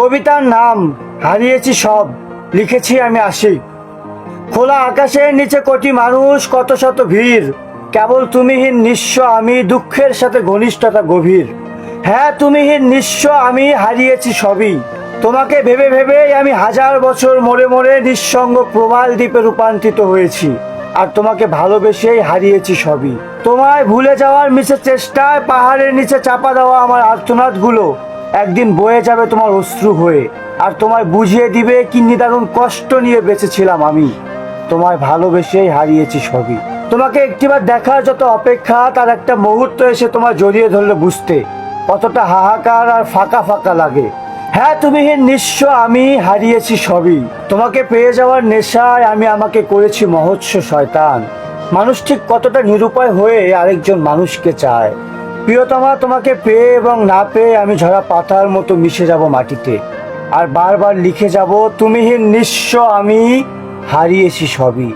কবিতার নাম হারিয়েছি সব, লিখেছি আমি আসি খোলা আকাশের নিচে কোটি মানুষ, কত শত ভিড়। কেবল তুমিহীন নিঃস্ব আমি, দুঃখের সাথে ঘনিষ্ঠতা গভীর। হ্যাঁ তুমিহীন নিঃস্ব আমি, হারিয়েছি সবই। তোমাকে ভেবে ভেবেই আমি হাজার বছর মরে মরে নিঃসঙ্গ প্রবাল দ্বীপে রূপান্তরিত হয়েছি। আর তোমাকে ভালোবেসেই হারিয়েছি সবই। তোমায় ভুলে যাওয়ার মিছে চেষ্টায় পাহাড়ের নিচে চাপা দেওয়া আমার আর্তনাদগুলো। একদিন বয়ে যাবে তোমার অশ্রু হয়ে, আর তোমায় বুঝিয়ে দিবে কি নিদারুণ কষ্ট নিয়ে বেঁচেছিলাম আমি। তোমায় ভালোবেসেই হারিয়েছি সবই। তোমাকে একটিবার দেখার যত অপেক্ষা, তার একটা মুহূর্ত এসে তোমার জড়িয়ে ধরলে বুঝতে। কতটা হাহাকার আর ফাঁকা ফাঁকা লাগে। হ্যাঁ তুমি হে নিঃস্ব, আমি হারিয়েছি সবই। তোমাকে পেয়ে যাওয়ার নেশায় আমি আমাকে করেছি মহৎস শয়তান। মানুষ ঠিক কতটা নিরুপায় হয়ে আরেকজন মানুষকে চায়। প্রিয়তমা, তোমাকে পেয়ে এবং না পেয়ে আমি ঝরা পাতার মতো মিশে যাব মাটিতে। আর বারবার লিখে যাব, তুমিহীন নিঃস্ব আমি হারিয়েছি সবই।